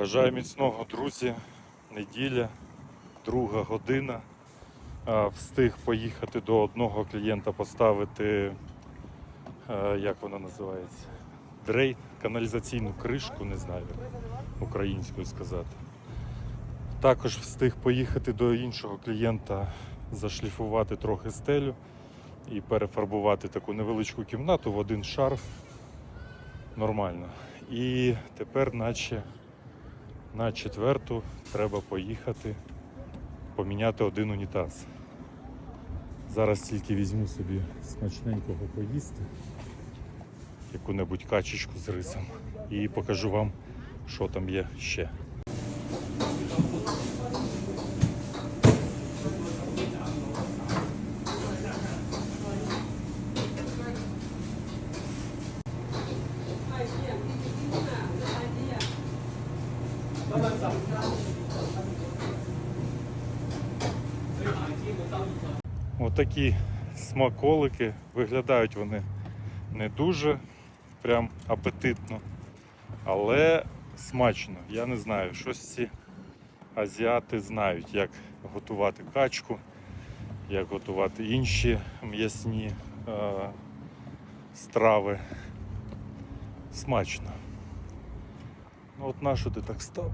Бажаю міцного, друзі. Неділя, друга година. Встиг поїхати до одного клієнта поставити, як вона називається, дрейн, каналізаційну кришку, не знаю, українською сказати. Також встиг поїхати до іншого клієнта, зашліфувати трохи стелю і перефарбувати таку невеличку кімнату в один шар. Нормально. І тепер, наче на четверту, треба поїхати поміняти один унітаз. Зараз тільки візьму собі смачненького поїсти, яку-небудь качечку з рисом, і покажу вам, що там є ще. Отакі смаколики. Виглядають вони не дуже прям апетитно, але смачно. Я не знаю, щось ці азіати знають, як готувати качку, як готувати інші м'ясні е, страви. Смачно. Ну от нащо ти так став?